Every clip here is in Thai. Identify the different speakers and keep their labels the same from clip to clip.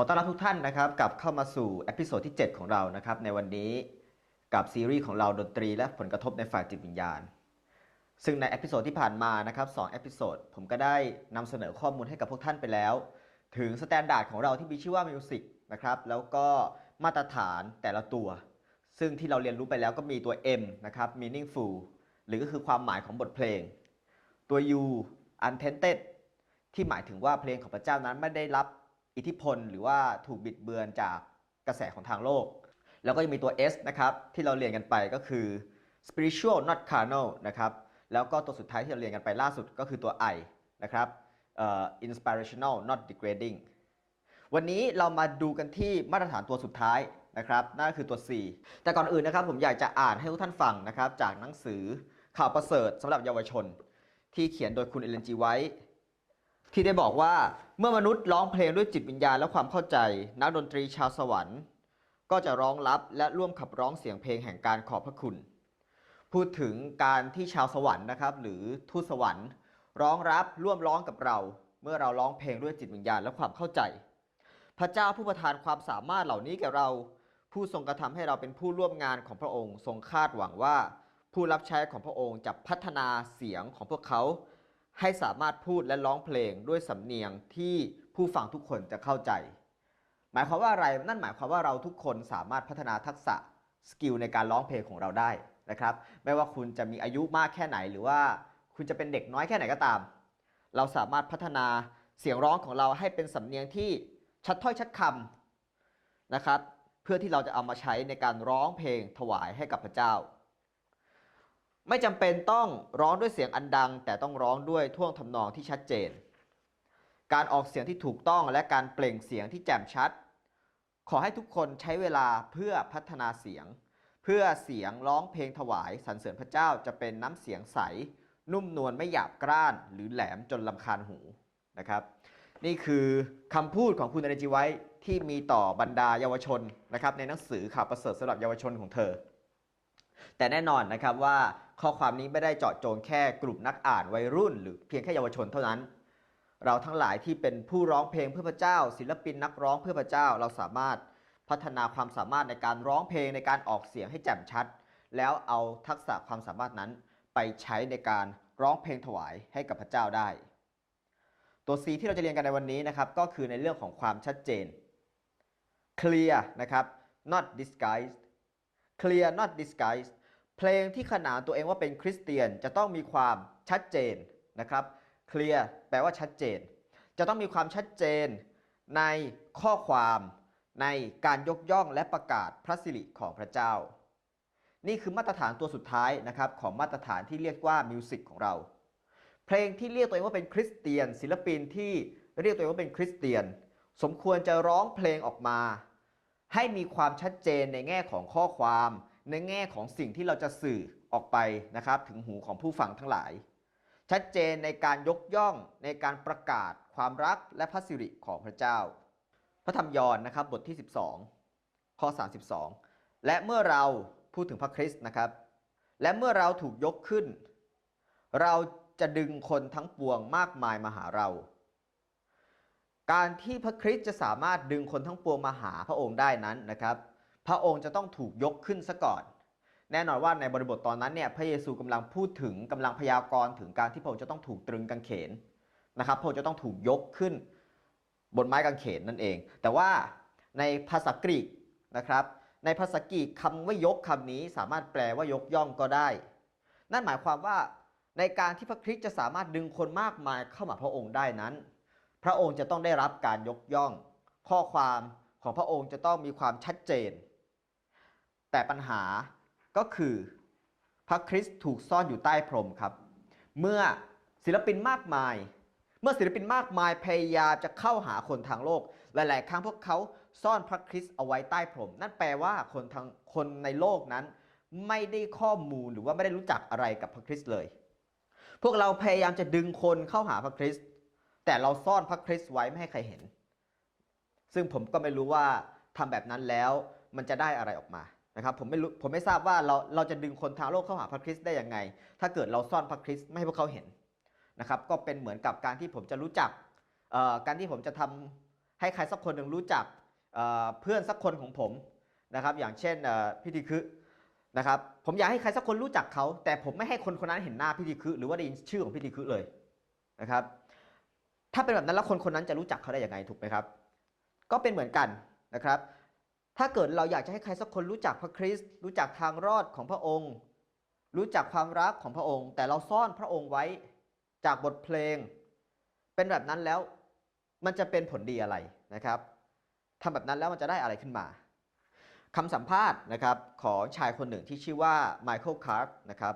Speaker 1: ขอต้อนรับทุกท่านนะครับกลับเข้ามาสู่เอพิโซดที่ 7 ของเรานะครับในวันนี้กับซีรีส์ของเราดนตรีและผลกระทบในฝ่ายจิตวิญญาณ ซึ่งในเอพิโซดที่ผ่านมานะครับสองเอพิโซดผมก็ได้นำเสนอข้อมูลให้กับพวกท่านไปแล้ว ถึงสแตนดาร์ดของเราที่มีชื่อว่ามิวสิกนะครับแล้วก็มาตรฐานแต่ละตัว ซึ่งที่เราเรียนรู้ไปแล้วก็มีตัว M นะครับ meaningful หรือก็คือความหมายของบทเพลง ตัว U untainted ที่หมายถึงว่าเพลงของพระเจ้านั้นไม่ได้รับ อิทธิพล หรือว่าถูกบิดเบือนจากกระแสของทางโลก แล้วก็ยังมีตัว S นะครับที่เราเรียนกันไปก็คือ spiritual not carnal นะครับแล้วก็ตัวสุดท้ายที่เราเรียนกันไปล่าสุดก็คือตัว I นะครับเอ่อ inspirational not degrading วันนี้เรามาดูกันที่มาตรฐานตัวสุดท้ายนะครับนั่นก็คือตัว C แต่ก่อนอื่นนะครับผมอยากจะอ่านให้ทุกท่านฟังนะครับจากหนังสือข่าวประเสริฐสำหรับเยาวชน ที่เขียนโดยคุณเอเลนจีไว้ ที่ได้บอกว่าเมื่อมนุษย์ร้องเพลงด้วยจิตวิญญาณและความเข้าใจ นักดนตรีชาวสวรรค์ ก็จะร้องรับและร่วมขับร้องเสียงเพลงแห่งการขอบพระคุณ พูดถึงการที่ชาวสวรรค์นะครับ หรือทูตสวรรค์ ร้องรับร่วมร้องกับเรา เมื่อเราร้องเพลงด้วยจิตวิญญาณและความเข้าใจ พระเจ้าผู้ประทานความสามารถเหล่านี้แก่เรา ผู้ทรงกระทำให้เราเป็นผู้ร่วมงานของพระองค์ ทรงคาดหวังว่า ผู้รับใช้ของพระองค์จะพัฒนาเสียงของพวกเขา ให้สามารถพูดและร้องเพลงด้วยสำเนียงที่ผู้ฟังทุกคนจะเข้าใจ หมายความว่าอะไรนั่นหมายความว่าเราทุกคนสามารถพัฒนาทักษะสกิลในการร้องเพลงของเราได้นะครับ ไม่ว่าคุณจะมีอายุมากแค่ไหนหรือว่าคุณจะเป็นเด็กน้อยแค่ไหนก็ตาม เราสามารถพัฒนาเสียงร้องของเราให้เป็นสำเนียงที่ชัดถ้อยชัดคำนะครับ เพื่อที่เราจะเอามาใช้ในการร้องเพลงถวายให้กับพระเจ้า ไม่จำเป็นต้องร้องด้วยเสียงอันดัง แต่ต้องร้องด้วยท่วงทำนองที่ชัดเจน การออกเสียงที่ถูกต้องและการเปล่งเสียงที่แจ่มชัด ขอให้ทุกคนใช้เวลาเพื่อพัฒนาเสียง เพื่อเสียงร้องเพลงถวายสรรเสริญพระเจ้าจะเป็นน้ำเสียงใส นุ่มนวลไม่หยาบกร้าน หรือแหลมจนลำคาญหูนะครับ นี่คือคำพูดของคุณอเนจีไว้ที่มีต่อบรรดาเยาวชนนะครับในหนังสือข่าวประเสริฐสำหรับเยาวชนของเธอ แต่แน่นอนนะครับว่า ข้อความนี้ไม่ได้เจาะจงแค่กลุ่มนักอ่านวัยรุ่น หรือเพียงแค่เยาวชนเท่านั้น เราทั้งหลายที่เป็นผู้ร้องเพลงเพื่อพระเจ้า ศิลปินนักร้องเพื่อพระเจ้า เราสามารถพัฒนาความสามารถในการร้องเพลงในการออกเสียงให้แจ่มชัด แล้วเอาทักษะความสามารถนั้นไปใช้ในการร้องเพลงถวายให้กับพระเจ้าได้ ตัว C ที่เราจะเรียนกันในวันนี้นะครับก็คือในเรื่องของความชัดเจน clear นะครับ not disguised clear not disguised เพลงที่ขนานตัวเองว่าเป็นคริสเตียนจะต้องมีความชัดเจนนะครับ clear แปลว่าชัดเจน จะต้องมีความชัดเจนในข้อความในการยกย่องและประกาศพระสิริของพระเจ้า นี่คือมาตรฐานตัวสุดท้ายนะครับของมาตรฐานที่เรียกว่ามิวสิกของเรา เพลงที่เรียกตัวเองว่าเป็นคริสเตียน ศิลปินที่เรียกตัวเองว่าเป็นคริสเตียน สมควรจะร้องเพลงออกมา ให้มีความชัดเจนในแง่ของข้อความ ในแง่ของสิ่งที่เราจะสื่อออกไปนะครับถึงหูของผู้ฟังทั้งหลาย ชัดเจนในการยกย่องในการประกาศความรักและพระสิริของพระเจ้า พระธรรมยอห์นนะครับบทที่ 12 ข้อ 32 และเมื่อเราพูดถึงพระคริสต์นะครับ และเมื่อเราถูกยกขึ้น เราจะดึงคนทั้งปวงมากมายมาหาเรา การที่พระคริสต์จะสามารถดึงคนทั้งปวงมาหาพระองค์ได้นั้นนะครับ พระองค์จะต้องถูกยกขึ้นซะก่อน แน่นอนว่าในบริบทตอนนั้นเนี่ยพระเยซูกำลังพูดถึงกำลังพยากรณ์ถึงการที่พระองค์จะต้องถูกตรึงกางเขนนะครับพระองค์จะต้องถูกยกขึ้นบนไม้กางเขนนั่นเอง แต่ว่าในภาษากรีกนะครับ ในภาษากรีกคำว่ายกคำนี้สามารถแปลว่ายกย่องก็ได้ นั่นหมายความว่าในการที่พระคริสต์จะสามารถดึงคนมากมายเข้ามาพระองค์ได้นั้น พระองค์จะต้องได้รับการยกย่อง ข้อความของพระองค์จะต้องมีความชัดเจน แต่ปัญหาก็คือพระคริสต์ถูกซ่อนอยู่ใต้พรมครับ เมื่อศิลปินมากมาย เมื่อศิลปินมากมายพยายามจะเข้าหาคนทางโลก หลาย ๆ ครั้งพวกเขาซ่อนพระคริสต์เอาไว้ใต้พรม นั่นแปลว่าคนทางคนในโลกนั้น ไม่ได้ข้อมูลหรือว่าไม่ได้รู้จักอะไรกับพระคริสต์เลย พวกเราพยายามจะดึงคนเข้าหาพระคริสต์แต่เราซ่อนพระคริสต์ไว้ไม่ให้ใครเห็น ซึ่งผมก็ไม่รู้ว่าทำแบบนั้นแล้วมันจะได้อะไรออกมา นะครับผมไม่รู้ผมไม่ทราบว่าเราเราจะดึงคนทางโลกเข้าหาพระคริสต์ได้ยังไง ถ้าเกิดเราซ่อนพระคริสต์ไม่ให้พวกเขาเห็นนะครับก็เป็นเหมือนกับการที่ผมจะรู้จักการที่ผมจะทให้ใครสักคนหนึ่งรู้จักเเพื่อนสักคนของผมนะครับอย่างเช่นพิธีคือนะครับผมอยากให้ใครสักคนรู้จักเขา แต่ผมไม่ให้คนคนนั้นเห็นหน้าพิธีคือหรือว่าได้ยินชื่อของพิธีคือเลยนะครับถ้าเป็นแบบนั้นแล้วคนคนนั้นจะรู้จักเขาได้ยังไงถูกไหมครับ ก็เป็นเหมือนกันนะครับ ถ้าเกิดเราอยากจะให้ใครสักคนรู้จักพระคริสต์รู้จักทางรอดของพระองค์ รู้จักความรักของพระองค์ แต่เราซ่อนพระองค์ไว้จากบทเพลง เป็นแบบนั้นแล้วมันจะเป็นผลดีอะไรนะครับทำแบบนั้นแล้วมันจะได้อะไรขึ้นมาคำสัมภาษณ์นะครับของชายคนหนึ่งที่ชื่อว่าไมเคิลคาร์นะครับ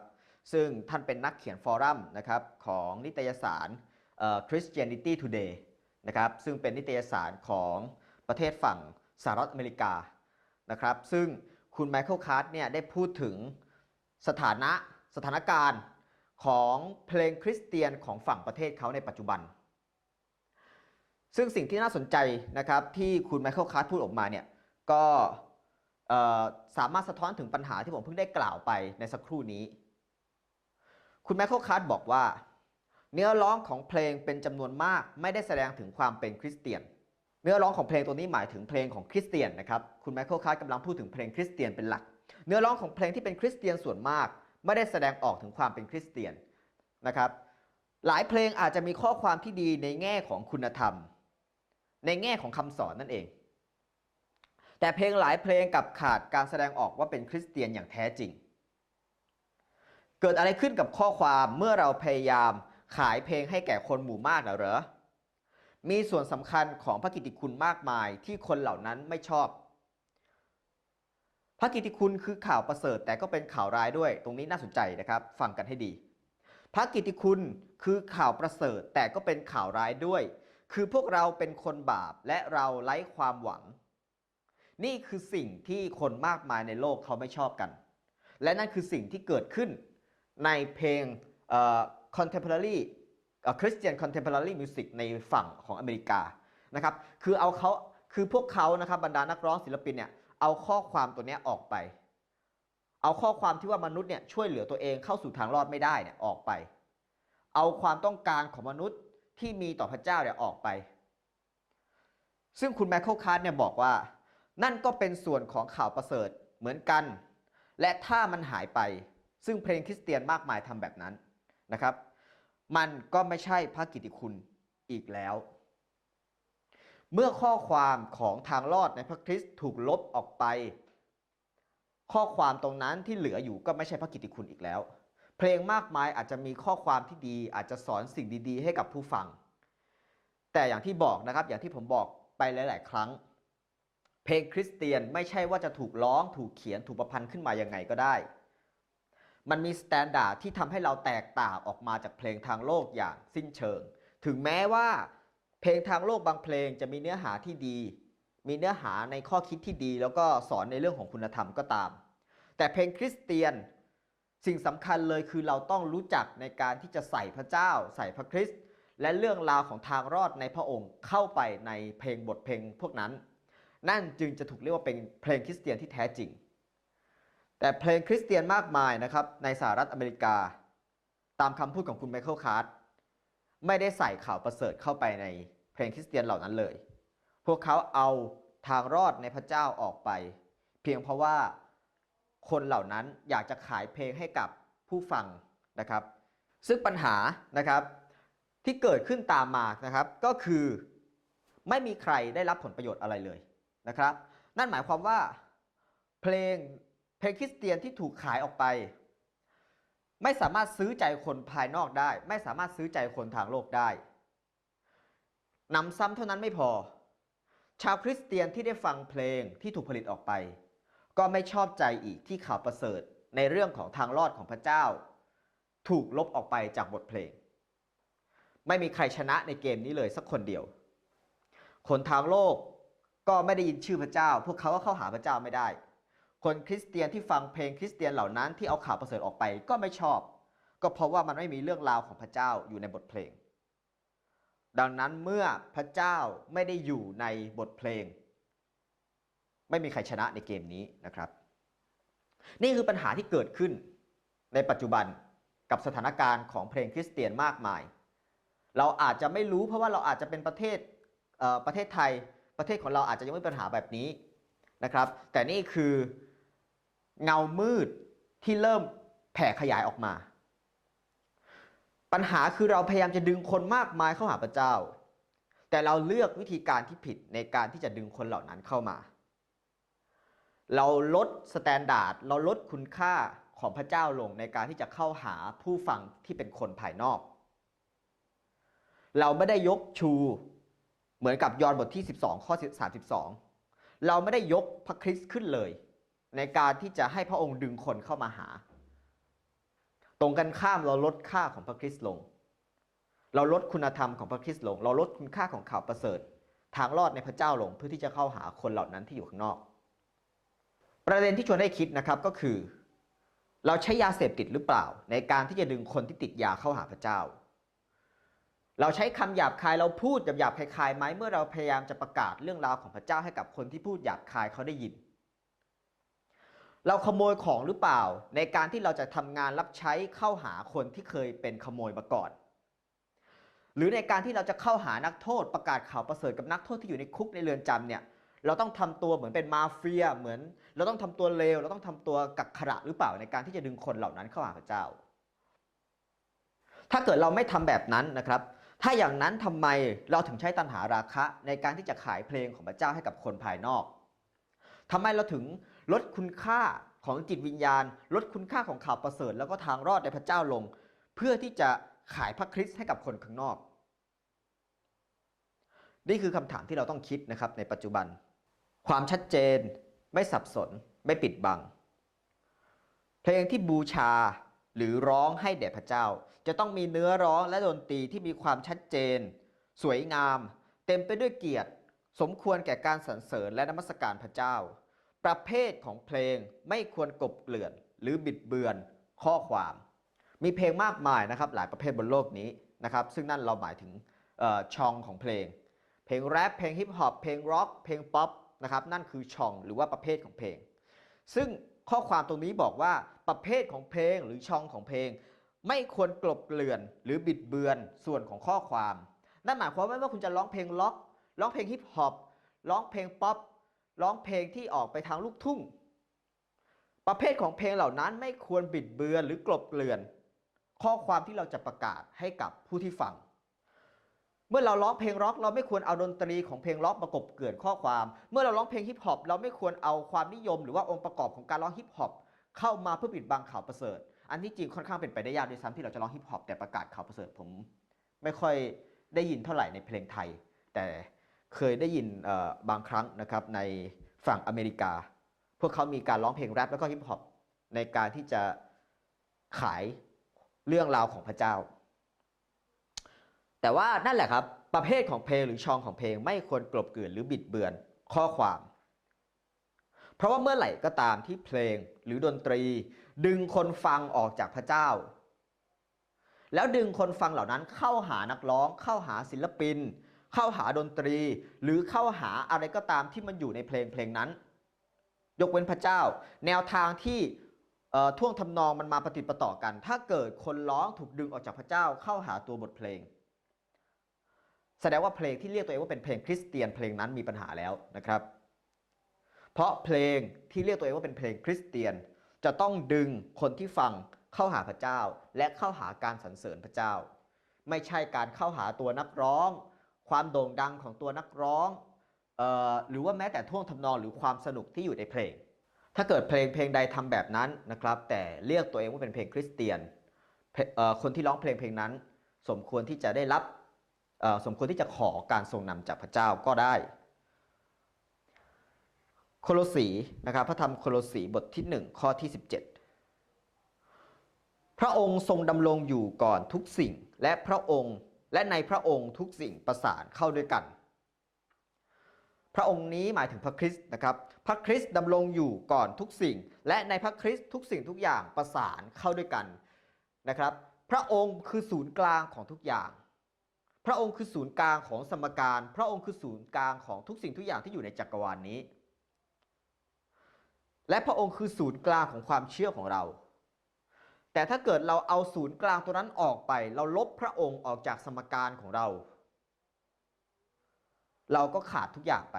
Speaker 1: ซึ่งท่านเป็นนักเขียนฟอรัมนะครับของนิตยสารเอ่อ Christianity Today นะครับซึ่งเป็นนิตยสารของประเทศฝั่ง สหรัฐอเมริกานะครับ ซึ่งคุณไมเคิลคาร์ดเนี่ยได้พูดถึงสถานะสถานการณ์ของเพลงคริสเตียนของฝั่งประเทศเขาในปัจจุบัน ซึ่งสิ่งที่น่าสนใจนะครับที่คุณไมเคิลคาร์ดพูดออกมาเนี่ยก็สามารถสะท้อนถึงปัญหาที่ผมเพิ่งได้กล่าวไปในสักครู่นี้ คุณไมเคิลคาร์ดบอกว่า เนื้อร้องของเพลงเป็นจำนวนมากไม่ได้แสดงถึงความเป็นคริสเตียน เนื้อร้องของเพลงตัวนี้หมายถึงเพลงของคริสเตียนนะครับ คุณไมเคิลคาร์กำลังพูดถึงเพลงคริสเตียนเป็นหลัก เนื้อร้องของเพลงที่เป็นคริสเตียนส่วนมาก ไม่ได้แสดงออกถึงความเป็นคริสเตียนนะครับ หลายเพลงอาจจะมีข้อความที่ดีในแง่ของคุณธรรม ในแง่ของคำสอนนั่นเอง แต่เพลงหลายเพลงกับขาดการแสดงออกว่าเป็นคริสเตียนอย่างแท้จริง เกิดอะไรขึ้นกับข้อความเมื่อเราพยายามขายเพลงให้แก่คนหมู่มากเหรอ มีส่วนสำคัญของพระกิติคุณมากมายที่คนเหล่านั้นไม่ชอบ พระกิติคุณคือข่าวประเสริฐแต่ก็เป็นข่าวร้ายด้วย ตรงนี้น่าสนใจนะครับ ฟังกันให้ดี พระกิติคุณคือข่าวประเสริฐแต่ก็เป็นข่าวร้ายด้วย คือพวกเราเป็นคนบาปและเราไร้ความหวัง นี่คือสิ่งที่คนมากมายในโลกเขาไม่ชอบกัน และนั่นคือสิ่งที่เกิดขึ้นในเพลง contemporary เอ่อ contemporary เอ่อ Christian contemporary music ในฝั่งของอเมริกานะครับคือเอาเขาคือพวกเขานะครับบรรดานักร้องศิลปินเนี่ยเอาข้อความตัวนี้ออกไป เอาข้อความที่ว่ามนุษย์เนี่ยช่วยเหลือตัวเองเข้าสู่ทางรอดไม่ได้เนี่ยออกไป เอาความต้องการของมนุษย์ที่มีต่อพระเจ้าเนี่ยออกไป ซึ่งคุณแมคเคิลคาร์เนี่ยบอกว่า นั่นก็เป็นส่วนของข่าวประเสริฐเหมือนกัน และถ้ามันหายไป ซึ่งเพลงคริสเตียนมากมายทำแบบนั้นนะครับ มันก็ไม่ใช่พระกิติคุณอีกแล้ว เมื่อข้อความของทางรอดในพระคริสต์ถูกลบออกไป ข้อความตรงนั้นที่เหลืออยู่ก็ไม่ใช่พระกิตติคุณอีกแล้ว เพลงมากมายอาจจะมีข้อความที่ดีอาจจะสอนสิ่งดีๆ ให้กับผู้ฟัง แต่อย่างที่บอกนะครับอย่างที่ผมบอกไปหลาย ๆ ครั้ง เพลงคริสเตียนไม่ใช่ว่าจะถูกร้องถูกเขียนถูกประพันธ์ขึ้นมายังไงก็ได้ มันมีสแตนดาร์ดที่ทำให้เราแตกต่างออกมาจากเพลงทางโลกอย่างสิ้นเชิง ถึงแม้ว่า เพลงทางโลกบางเพลงจะมีเนื้อหาที่ดี มีเนื้อหาในข้อคิดที่ดี แล้วก็สอนในเรื่องของคุณธรรมก็ตาม แต่เพลงคริสเตียนสิ่งสำคัญเลยคือเราต้องรู้จักในการที่จะใส่พระเจ้า ใส่พระคริสต์และเรื่องราวของทางรอดในพระองค์เข้าไปในเพลงบทเพลงพวกนั้น นั่นจึงจะถูกเรียกว่าเป็นเพลงคริสเตียนที่แท้จริง แต่เพลงคริสเตียนมากมายนะครับในสหรัฐอเมริกา ตามคำพูดของคุณไมเคิลคาร์ดไม่ได้ใส่ข่าวประเสริฐเข้าไปในเพลงคริสเตียนเหล่านั้นเลย พวกเขาเอาทางรอดในพระเจ้าออกไป เพียงเพราะว่าคนเหล่านั้นอยากจะขายเพลงให้กับผู้ฟังนะครับ ซึ่งปัญหานะครับที่เกิดขึ้นตามมานะครับ ก็คือไม่มีใครได้รับผลประโยชน์อะไรเลยนะครับ นั่นหมายความว่าเพลง เพลงคริสเตียนที่ถูกขายออกไป ไม่สามารถซื้อใจคนภายนอกได้ ไม่สามารถซื้อใจคนทางโลกได้นำซ้ำเท่านั้นไม่พอ ชาวคริสเตียนที่ได้ฟังเพลงที่ถูกผลิตออกไป ก็ไม่ชอบใจอีกที่ข่าวประเสริฐในเรื่องของทางรอดของพระเจ้า ถูกลบออกไปจากบทเพลง ไม่มีใครชนะในเกมนี้เลยสักคนเดียว คนทางโลกก็ไม่ได้ยินชื่อพระเจ้า พวกเขาก็เข้าหาพระเจ้าไม่ได้ คนคริสเตียนที่ฟังเพลงคริสเตียนเหล่านั้นที่เอาข่าวประเสริฐออกไปก็ไม่ชอบ ก็เพราะว่ามันไม่มีเรื่องราวของพระเจ้าอยู่ในบทเพลง ดังนั้นเมื่อพระเจ้าไม่ได้อยู่ในบทเพลง ไม่มีใครชนะในเกมนี้นะครับ นี่คือปัญหาที่เกิดขึ้นในปัจจุบันกับสถานการณ์ของเพลงคริสเตียนมากมาย เราอาจจะไม่รู้เพราะว่าเราอาจจะเป็นประเทศเประเทศไทยประเทศของเราอาจจะยังไม่มีปัญหาแบบนี้นะครับ แต่นี่คือ เงามืดที่เริ่มแผ่ขยายออกมา ปัญหาคือเราพยายามจะดึงคนมากมายเข้าหาพระเจ้า แต่เราเลือกวิธีการที่ผิดในการที่จะดึงคนเหล่านั้นเข้ามา เราลดสแตนดาร์ดเราลดคุณค่าของพระเจ้าลงในการที่จะเข้าหาผู้ฟังที่เป็นคนภายนอก เราไม่ได้ยกชูเหมือนกับยอห์นบทที่ 12 ข้อ 32 เราไม่ได้ยกพระคริสต์ขึ้นเลย ในการที่จะให้พระองค์ดึงคนเข้ามาหา ตรงกันข้ามเราลดค่าของพระคริสต์ลง เราลดคุณธรรมของพระคริสต์ลง เราลดคุณค่าของข่าวประเสริฐ ทางรอดในพระเจ้าลงเพื่อที่จะเข้าหาคนเหล่านั้นที่อยู่ข้างนอก ประเด็นที่ชวนให้คิดนะครับก็คือ เราใช้ยาเสพติดหรือเปล่า ในการที่จะดึงคนที่ติดยาเข้าหาพระเจ้า เราใช้คำหยาบคายเราพูดหยาบคายๆไหมเมื่อเราพยายามจะประกาศเรื่องราวของพระเจ้าให้กับคนที่พูดหยาบคายเขาได้ยิน เราขโมยของหรือเปล่า ในการที่เราจะทำงานรับใช้เข้าหาคนที่เคยเป็นขโมยมาก่อน หรือในการที่เราจะเข้าหานักโทษประกาศข่าวประเสริฐกับนักโทษที่อยู่ในคุกในเรือนจำเนี่ยเราต้องทำตัวเหมือนเป็นมาเฟียเหมือน เราต้องทำตัวเลวเราต้องทำตัวกักขระหรือเปล่าในการที่จะดึงคนเหล่านั้นเข้าหาพระเจ้า ถ้าเกิดเราไม่ทำแบบนั้นนะครับ ถ้าอย่างนั้นทำไมเราถึงใช้ตัณหาราคะในการที่จะขายเพลงของพระเจ้าให้กับคนภายนอกทำไมเราถึง ลดคุณค่าของจิตวิญญาณ ลดคุณค่าของข่าวประเสริฐ แล้วก็ทางรอดในพระเจ้าลง เพื่อที่จะขายพระคริสต์ให้กับคนข้างนอก นี่คือคำถามที่เราต้องคิดนะครับในปัจจุบัน ความชัดเจนไม่สับสนไม่ปิดบัง เพลงที่บูชาหรือร้องให้แด่พระเจ้า จะต้องมีเนื้อร้องและดนตรีที่มีความชัดเจน สวยงาม เต็มไปด้วยเกียรติ สมควรแก่การสรรเสริญและนมัสการพระเจ้า ประเภทของเพลงไม่ควรกบเกลื่อน หรือบิดเบือนข้อความ มีเพลงมากมายนะครับหลายประเภทบนโลกนี้นะครับซึ่งนั่นเราหมายถึงช่องของเพลง เพลงแรปเพลงฮิปฮอปเพลงร็อกเพลงป๊อปนะครับนั่นคือช่องหรือว่าประเภทของเพลง ซึ่งข้อความตรงนี้บอกว่าประเภทของเพลงหรือช่องของเพลง ไม่ควรกลบเกลื่อน หรือบิดเบือนส่วนของข้อความ นั่นหมายความว่าไม่ว่าคุณจะร้องเพลงล็อกร้องเพลงฮิปฮอปร้องเพลงป๊อป ร้องเพลงที่ออกไปทางลูกทุ่ง ประเภทของเพลงเหล่านั้นไม่ควรบิดเบือนหรือกลบเกลื่อน ข้อความที่เราจะประกาศให้กับผู้ที่ฟัง เมื่อเราร้องเพลงร็อกเราไม่ควรเอาดนตรีของเพลงร็อกประกบเกลื่อนข้อความ เมื่อเราร้องเพลงฮิปฮอปเราไม่ควรเอาความนิยม หรือว่าองค์ประกอบของการร้องฮิปฮอปเข้ามาเพื่อปิดบังข่าวประเสริฐ อันที่จริงค่อนข้างเป็นไปได้ยากด้วยซ้ำที่เราจะร้องฮิปฮอปแต่ประกาศข่าวประเสริฐผม ไม่ค่อยได้ยินเท่าไหร่ในเพลงไทย แต่ เคยได้ยินบางครั้งนะครับในฝั่งอเมริกา พวกเขามีการร้องเพลงแรปแล้วก็ฮิปฮอปในการที่จะขายเรื่องราวของพระเจ้า แต่ว่านั่นแหละครับ ประเภทของเพลงหรือชองของเพลงไม่ควรกลบเกลื่อนหรือบิดเบือนข้อความ เพราะว่าเมื่อไหร่ก็ตามที่เพลงหรือดนตรี ดึงคนฟังออกจากพระเจ้า แล้วดึงคนฟังเหล่านั้นเข้าหานักร้องเข้าหาศิลปิน เข้าหาดนตรี หรือเข้าหาอะไรก็ตามที่มันอยู่ในเพลงเพลงนั้น ยกเว้นพระเจ้า แนวทางที่ท่วงทำนองมันมาปฏิประต่อกัน ถ้าเกิดคนร้องถูกดึงออกจากพระเจ้าเข้าหาตัวบทเพลง แสดงว่าเพลงที่เรียกตัวเองว่าเป็นเพลงคริสเตียนเพลงนั้นมีปัญหาแล้วนะครับ เพราะเพลงที่เรียกตัวเองว่าเป็นเพลงคริสเตียน จะต้องดึงคนที่ฟังเข้าหาพระเจ้า และเข้าหาการสรรเสริญพระเจ้า ไม่ใช่การเข้าหาตัวนักร้อง ความโด่งดังของตัวนักร้องออหรือว่าแม้แต่ท่วงทำนองหรือความสนุกที่อยู่ในเพลง ถ้าเกิดเพลงเพลงใดทำแบบนั้นนะครับ แต่เรียกตัวเองว่าเป็นเพลงคริสเตียนคนที่ร้องเพลงเพลงนั้น สมควรที่จะได้รับสมควรที่จะขอการทรงนำจากพระเจ้าก็ได้ โคโลสีนะครับพระธรรมโคโลสีบทที่ 1 ข้อที่ 17 พระองค์ทรงดำรงอยู่ก่อนทุกสิ่งและพระองค์ และในพระองค์ทุกสิ่งประสานเข้าด้วยกัน พระองค์นี้หมายถึงพระคริสต์นะครับ พระคริสต์ดำรงอยู่ก่อนทุกสิ่ง และในพระคริสต์ทุกสิ่งทุกอย่างประสานเข้าด้วยกันนะครับ พระองค์คือศูนย์กลางของทุกอย่าง พระองค์คือศูนย์กลางของสมการ พระองค์คือศูนย์กลางของทุกสิ่งทุกอย่างที่อยู่ในจักรวาลนนี้ และพระองค์คือศูนย์กลางของความเชื่อของเรา แต่ถ้าเกิดเราเอาศูนย์กลางตัวนั้นออกไป เราลบพระองค์ออกจากสมการของเรา เราก็ขาดทุกอย่างไป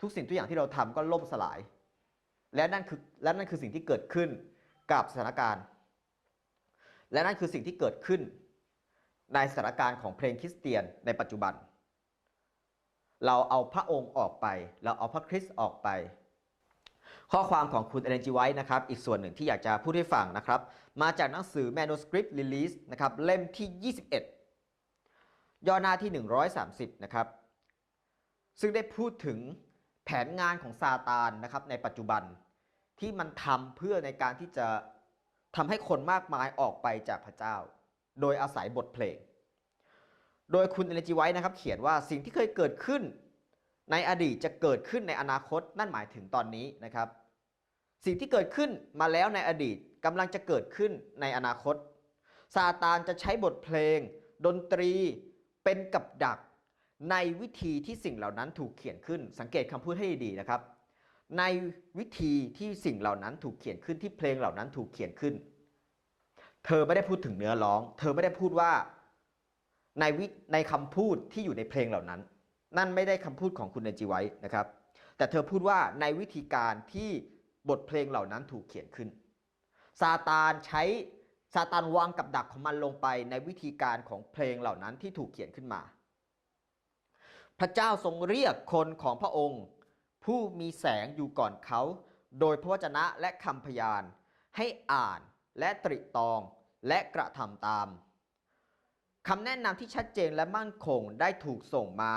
Speaker 1: ทุกสิ่งทุกอย่างที่เราทำก็ล่มสลาย และนั่นคือและนั่นคือสิ่งที่เกิดขึ้นกับสถานการณ์ และนั่นคือสิ่งที่เกิดขึ้น ในสถานการณ์ของเพลงคริสเตียนในปัจจุบัน เราเอาพระองค์ออกไป เราเอาพระคริสต์ออกไป ข้อความของคุณเอเลนจีไว้นะครับ อีกส่วนหนึ่งที่อยากจะพูดให้ฟังนะครับ มาจากหนังสือ Manuscript Release นะครับ เล่มที่ 21 ย่อหน้าที่ 130 นะครับ ซึ่งได้พูดถึงแผนงานของซาตานนะครับในปัจจุบันที่มันทำเพื่อในการที่จะทำให้คนมากมายออกไปจากพระเจ้า โดยอาศัยบทเพลง โดยคุณเอเลนจีไว้นะครับ เขียนว่าสิ่งที่เคยเกิดขึ้น ในอดีตจะเกิดขึ้นในอนาคตนั่นหมายถึงตอนนี้นะครับ สิ่งที่เกิดขึ้นมาแล้วในอดีตกำลังจะเกิดขึ้นในอนาคตซาตานจะใช้บทเพลง ดนตรีเป็นกับดัก ในวิธีที่สิ่งเหล่านั้นถูกเขียนขึ้น สังเกตคำพูดให้ดีๆนะครับ ในวิธีที่สิ่งเหล่านั้นถูกเขียนขึ้นที่เพลงเหล่านั้นถูกเขียนขึ้น เธอไม่ได้พูดถึงเนื้อร้อง เธอไม่ได้พูดว่าในวิในคำพูดที่อยู่ในเพลงเหล่านั้น นั่นไม่ได้คำพูดของคุณเนจิไว้นะครับ แต่เธอพูดว่าในวิธีการที่บทเพลงเหล่านั้นถูกเขียนขึ้น ซาตานใช้ซาตานวางกับดักของมันลงไปในวิธีการของเพลงเหล่านั้นที่ถูกเขียนขึ้นมา พระเจ้าทรงเรียกคนของพระองค์ ผู้มีแสงอยู่ก่อนเขา โดยพระวจนะและคำพยาน ให้อ่านและตริตองและกระทำตามคำแนะนำที่ชัดเจนและมั่นคงได้ถูกส่งมา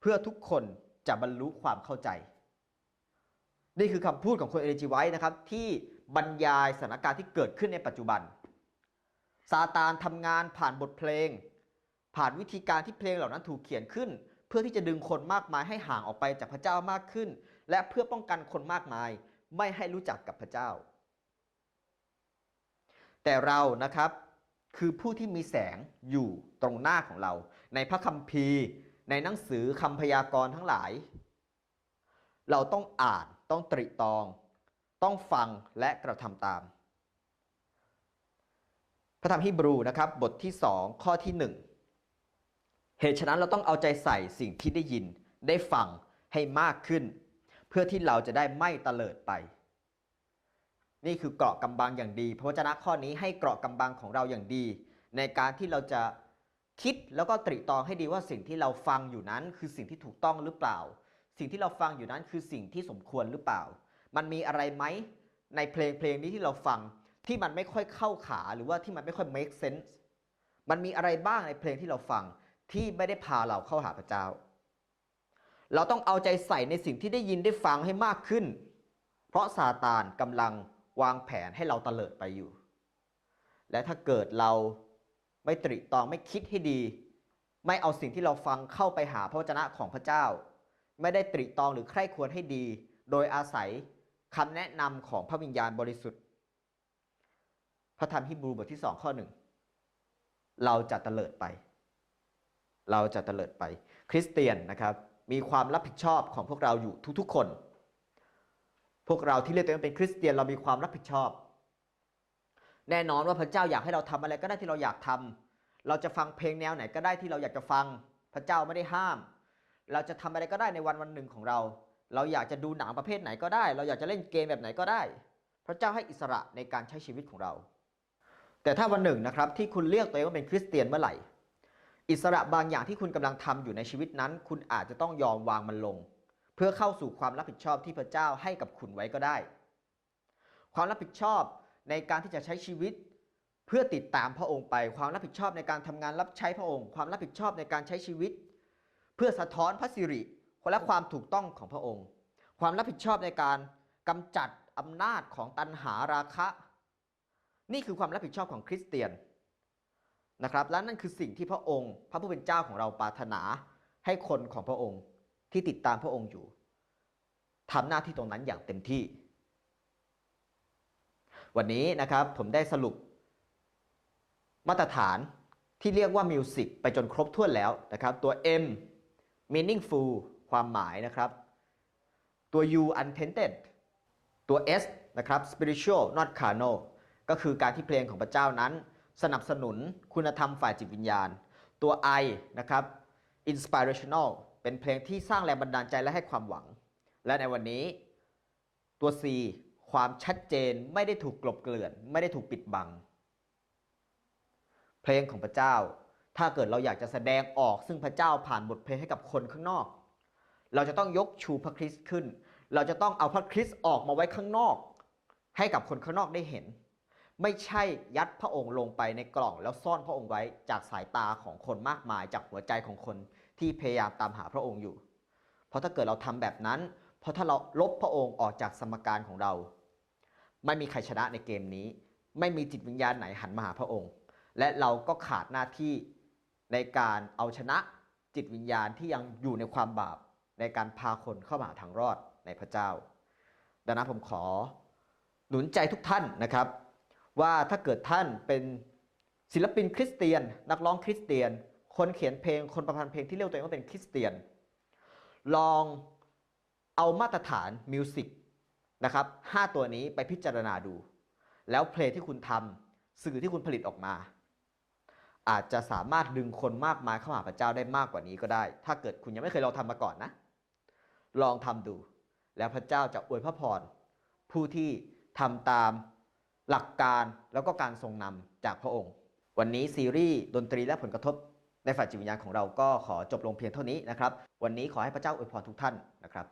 Speaker 1: เพื่อทุกคนจะบรรลุความเข้าใจ นี่คือคำพูดของคุณเอเลจีไว้นะครับ ที่บรรยายสถานการณ์ที่เกิดขึ้นในปัจจุบัน ซาตานทำงานผ่านบทเพลง ผ่านวิธีการที่เพลงเหล่านั้นถูกเขียนขึ้น เพื่อที่จะดึงคนมากมายให้ห่างออกไปจากพระเจ้ามากขึ้น และเพื่อป้องกันคนมากมาย ไม่ให้รู้จักกับพระเจ้า แต่เรานะครับคือผู้ที่มีแสงอยู่ตรงหน้าของเรา ในพระคัมภีร์ ในหนังสือคำพยากรณ์ทั้งหลาย เราต้องอ่านต้องตริตรอง ต้องฟังและกระทำตาม พระธรรมฮีบรูนะครับบทที่ 2 ข้อที่ 1 เหตุฉะนั้นเราต้องเอาใจใส่สิ่งที่ได้ยินได้ฟังให้มากขึ้น เพื่อที่เราจะได้ไม่เตลิดไป นี่คือเกราะกำบังอย่างดี พระวจนะข้อนี้ให้เกราะกำบังของเราอย่างดี ในการที่เราจะ คิดแล้วก็ตริตองให้ดีว่าสิ่งที่เราฟังอยู่นั้น คือสิ่งที่ถูกต้องหรือเปล่า สิ่งที่เราฟังอยู่นั้นคือสิ่งที่สมควรหรือเปล่า มันมีอะไรไหมในเพลงเพลงนี้ที่เราฟังที่มันไม่ค่อยเข้าขาหรือว่าที่มันไม่ค่อย make sense มันมีอะไรบ้างในเพลงที่เราฟังที่ไม่ได้พาเราเข้าหาพระเจ้า เราต้องเอาใจใส่ในสิ่งที่ได้ยินได้ฟังให้มากขึ้น เพราะซาตานกำลังวางแผนให้เราเตลิดไปอยู่ และถ้าเกิดเรา ไม่ตริตรองไม่คิดให้ดี ไม่เอาสิ่งที่เราฟังเข้าไปหาพระวจนะของพระเจ้า ไม่ได้ตริตรองหรือใคร่ควรให้ดี โดยอาศัยคำแนะนำของพระวิญญาณบริสุทธิ์ พระธรรมฮีบรูบทที่สองข้อหนึ่งเราจะเตลิดไป เราจะเตลิดไป คริสเตียนนะครับ มีความรับผิดชอบของพวกเราอยู่ทุกๆคน พวกเราที่เรียกตัวเองเป็นคริสเตียนเรามีความรับผิดชอบ แน่นอนว่าพระเจ้าอยากให้เราทำอะไรก็ได้ที่เราอยากทำเราจะฟังเพลงแนวไหนก็ได้ที่เราอยากจะฟัง พระเจ้าไม่ได้ห้าม เราจะทำอะไรก็ได้ในวันวันหนึ่งของเรา เราอยากจะดูหนังประเภทไหนก็ได้ เราอยากจะเล่นเกมแบบไหนก็ได้ พระเจ้าให้อิสระในการใช้ชีวิตของเรา แต่ถ้าวันหนึ่งนะครับที่คุณเรียกตัวเองว่าเป็นคริสเตียนเมื่อไหร่ อิสระบางอย่างที่คุณกำลังทำอยู่ในชีวิตนั้น คุณอาจจะต้องยอมวางมันลง เพื่อเข้าสู่ความรับผิดชอบที่พระเจ้าให้กับคุณไว้ก็ได้ ความรับผิดชอบ ในการที่จะใช้ชีวิตเพื่อติดตามพระองค์ไป ความรับผิดชอบในการทำงานรับใช้พระองค์ ความรับผิดชอบในการใช้ชีวิต เพื่อสะท้อนพระสิริและความถูกต้องของพระองค์ ความรับผิดชอบในการกำจัดอำนาจของตันหาราคะ นี่คือความรับผิดชอบของคริสเตียนนะครับและนั่นคือสิ่งที่พระองค์ พระผู้เป็นเจ้าของเราปรารถนาให้คนของพระองค์ที่ติดตามพระองค์อยู่ทำหน้าที่ตรงนั้นอย่างเต็มที่ วันนี้นะครับผมได้สรุปมาตรฐานที่เรียกว่ามิวสิกไปจนครบถ้วนแล้วนะครับ ตัว M meaningful ความหมายนะครับ ตัว U untainted ตัว S นะครับ spiritual not carnal ก็คือการที่เพลงของพระเจ้านั้น สนับสนุนคุณธรรมฝ่ายจิตวิญญาณ ตัว I นะครับ inspirational เป็นเพลงที่สร้างแรงบันดาลใจและให้ความหวัง และในวันนี้ตัว C ความชัดเจนไม่ได้ถูกกลบเกลื่อน ไม่ได้ถูกปิดบัง เพลงของพระเจ้า ถ้าเกิดเราอยากจะแสดงออกซึ่งพระเจ้าผ่านบทเพลงให้กับคนข้างนอก เราจะต้องยกชูพระคริสต์ขึ้น เราจะต้องเอาพระคริสต์ออกมาไว้ข้างนอก ให้กับคนข้างนอกได้เห็น ไม่ใช่ยัดพระองค์ลงไปในกล่อง แล้วซ่อนพระองค์ไว้จากสายตาของคนมากมายจากหัวใจของคนที่พยายามตามหาพระองค์อยู่ เพราะถ้าเกิดเราทำแบบนั้น เพราะถ้าเราลบพระองค์ออกจากสมการของเรา ไม่มีใครชนะในเกมนี้ ไม่มีจิตวิญญาณไหนหันมาหาพระองค์ และเราก็ขาดหน้าที่ในการเอาชนะจิตวิญญาณที่ยังอยู่ในความบาปในการพาคนเข้ามาทางรอดในพระเจ้า ดังนั้นผมขอหนุนใจทุกท่านนะครับ ว่าถ้าเกิดท่านเป็นศิลปินคริสเตียน นักร้องคริสเตียน คนเขียนเพลงคนประพันธ์เพลงที่เรียกตัวเองว่าเป็นคริสเตียน ลองเอามาตรฐานมิวสิก นะครับห้าตัวนี้ไปพิจารณาดู แล้วเพลงที่คุณทำสื่อที่คุณผลิตออกมา อาจจะสามารถดึงคนมากมายเข้าหาพระเจ้าได้มากกว่านี้ก็ได้ ถ้าเกิดคุณยังไม่เคยลองทำมาก่อนนะ ลองทำดู แล้วพระเจ้าจะอวยพระพรผู้ที่ทำตามหลักการแล้วก็การทรงนำจากพระองค์ วันนี้ซีรีส์ดนตรีและผลกระทบในฝ่ายจิตวิญญาณของเราก็ขอจบลงเพียงเท่านี้นะครับ วันนี้ขอให้พระเจ้าอวยพรทุกท่านนะครับ